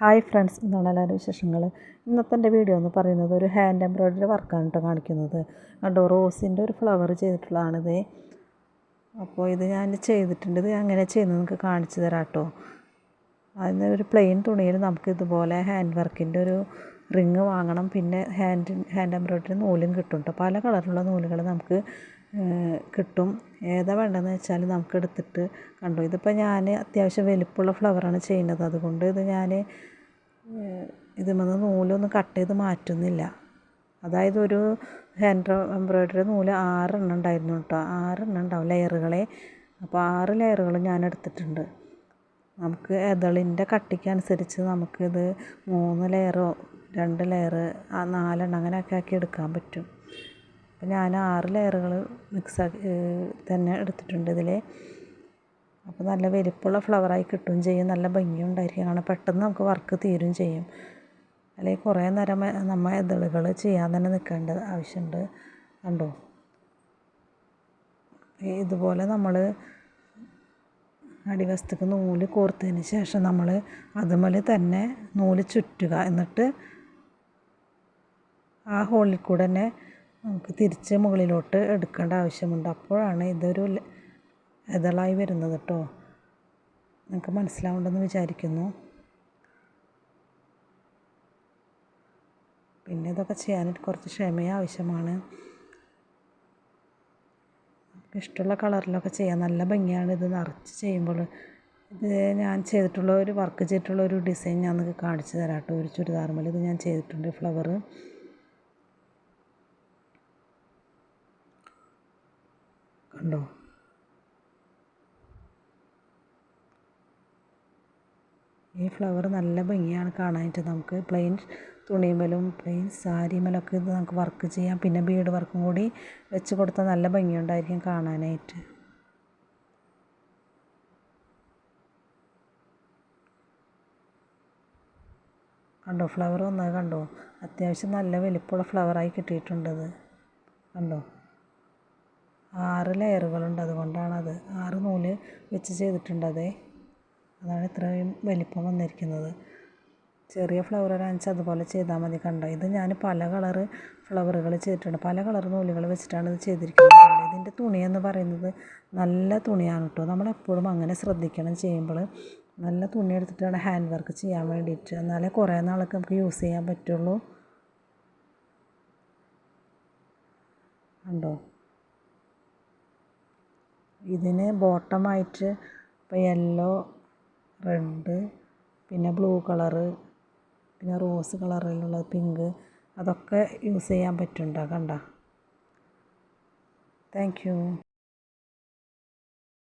Hi friends എന്താണ് എല്ലാവരും വിശേഷങ്ങൾ? ഇന്നത്തെ എന്റെ വീഡിയോ എന്ന് പറയുന്നത് ഒരു ഹാൻഡ് എംബ്രോയ്ഡറി വർക്കാണ് കേട്ടോ കാണിക്കുന്നത്. കണ്ടോ റോസിന്റെ ഒരു ഫ്ലവർ ചെയ്തിട്ടുള്ളതാണിത്. അപ്പോൾ ഇത് ഞാൻ ചെയ്തിട്ടുണ്ട്. ഇത് അങ്ങനെ ചെയ്യുന്നത് നിങ്ങൾക്ക് കാണിച്ചു തരാം കേട്ടോ. അതിന് ഒരു പ്ലെയിൻ തുണിയിൽ നമുക്ക് ഇതുപോലെ ഹാൻഡ് വർക്കിന്റെ ഒരു റിങ് വാങ്ങണം. പിന്നെ ഹാൻഡ് ഹാൻഡ് എംബ്രോയ്ഡറി നൂലും കിട്ടും കേട്ടോ. പല കളറിലുള്ള നൂലുകൾ നമുക്ക് കിട്ടും. ഏതാ വേണ്ടതെന്ന് വെച്ചാൽ നമുക്ക് എടുത്തിട്ട് കണ്ടു. ഇതിപ്പോൾ ഞാൻ അത്യാവശ്യം വലിപ്പമുള്ള ഫ്ലവറാണ് ചെയ്യുന്നത്. അതുകൊണ്ട് ഇത് ഞാൻ ഇതിൽ നൂലൊന്നും കട്ട് ചെയ്ത് മാറ്റുന്നില്ല. അതായത് ഒരു ഹാൻഡ് എംബ്രോയ്ഡറി നൂൽ ആറെണ്ണം ഉണ്ടായിരുന്നു കേട്ടോ. ആറെണ്ണം ഉണ്ടാവും ലെയറുകളെ അപ്പോൾ ആറ് ലെയറുകൾ ഞാൻ എടുത്തിട്ടുണ്ട്. നമുക്ക് എതളിന്റെ കട്ടിക്കനുസരിച്ച് നമുക്കിത് മൂന്ന് ലെയറോ രണ്ട് ലെയർ നാലെണ്ണം അങ്ങനെയൊക്കെ ആക്കി എടുക്കാൻ പറ്റും. അപ്പോൾ ഞാൻ ആറ് ലെയറുകൾ മിക്സാക്കി തന്നെ എടുത്തിട്ടുണ്ട് ഇതിൽ അപ്പോൾ നല്ല വലിപ്പമുള്ള ഫ്ലവറായി കിട്ടുകയും ചെയ്യും. നല്ല ഭംഗിയുണ്ടായിരിക്കും. കാരണം പെട്ടെന്ന് നമുക്ക് വർക്ക് തീരും ചെയ്യും. അല്ലെങ്കിൽ കുറേ നേരം നമ്മൾ ഇതളുകൾ ചെയ്യാൻ തന്നെ നിൽക്കേണ്ട ആവശ്യമുണ്ട്. കണ്ടോ? ഇതുപോലെ നമ്മൾ അടിവശത്തേക്ക് നൂൽ കോർത്തതിന് ശേഷം നമ്മൾ അതുപോലെ തന്നെ നൂൽ ചുറ്റുക. എന്നിട്ട് ആ ഹോളിൽ കൂടെ തന്നെ നമുക്ക് തിരിച്ച് മുകളിലോട്ട് എടുക്കേണ്ട ആവശ്യമുണ്ട്. അപ്പോഴാണ് ഇതൊരു ഇതളായി വരുന്നത് കേട്ടോ നിങ്ങൾക്ക് മനസ്സിലാവുണ്ടെന്ന് വിചാരിക്കുന്നു. പിന്നെ ഇതൊക്കെ ചെയ്യാനായിട്ട് കുറച്ച് ക്ഷമയും ആവശ്യമാണ്. ഇഷ്ടമുള്ള കളറിലൊക്കെ ചെയ്യാം. നല്ല ഭംഗിയാണ് ഇത് നിറച്ച് ചെയ്യുമ്പോൾ. ഇത് ഞാൻ ചെയ്തിട്ടുള്ള ഒരു വർക്ക് ചെയ്തിട്ടുള്ള ഒരു ഡിസൈൻ ഞാൻ നിങ്ങൾക്ക് കാണിച്ചു തരാം കേട്ടോ ഒരു ചുരിദാർമേൽ ഇത് ഞാൻ ചെയ്തിട്ടുണ്ട് ഫ്ലവർ കണ്ടോ ഈ ഫ്ലവർ നല്ല ഭംഗിയാണ് കാണാനായിട്ട്. നമുക്ക് പ്ലെയിൻ തുണിമേലും പ്ലെയിൻ സാരിമലൊക്കെ ഇത് നമുക്ക് വർക്ക് ചെയ്യാം. പിന്നെ ബീഡ് വർക്കും കൂടി വെച്ച് കൊടുത്താൽ നല്ല ഭംഗിയുണ്ടായിരിക്കും കാണാനായിട്ട്. കണ്ടോ? ഫ്ലവർ വന്നത് കണ്ടോ? അത്യാവശ്യം നല്ല വലിപ്പമുള്ള ഫ്ലവറായി കിട്ടിയിട്ടുണ്ടത് കണ്ടോ? ആറ് ലെയറുകളുണ്ട്. അതുകൊണ്ടാണത് ആറ് നൂൽ വെച്ച് ചെയ്തിട്ടുണ്ടത്. അതാണ് ഇത്രയും വലിപ്പം വന്നിരിക്കുന്നത്. ചെറിയ ഫ്ലവർ ഒരാഴ്ച അതുപോലെ ചെയ്താൽ മതി കണ്ടോ? ഇത് ഞാൻ പല കളറ് ഫ്ലവറുകൾ ചെയ്തിട്ടുണ്ട്. പല കളർ നൂലുകൾ വെച്ചിട്ടാണ് ഇത് ചെയ്തിരിക്കുന്നത് ഇതിന്റെ തുണിയെന്ന് പറയുന്നത് നല്ല തുണിയാണ് കേട്ടോ. നമ്മളെപ്പോഴും അങ്ങനെ ശ്രദ്ധിക്കണം ചെയ്യുമ്പോൾ. നല്ല തുണി എടുത്തിട്ടാണ് ഹാൻഡ് വർക്ക് ചെയ്യാൻ വേണ്ടിയിട്ട്. എന്നാലേ കുറേ നാളൊക്കെ നമുക്ക് യൂസ് ചെയ്യാൻ പറ്റുള്ളൂ. കണ്ടോ? ഇതിന് ബോട്ടമായിട്ട് ഇപ്പോൾ യെല്ലോ റെഡ് പിന്നെ ബ്ലൂ കളറ് പിന്നെ റോസ് കളറിലുള്ള പിങ്ക് അതൊക്കെ യൂസ് ചെയ്യാൻ പറ്റുന്നുണ്ടോ കണ്ടോ? Thank you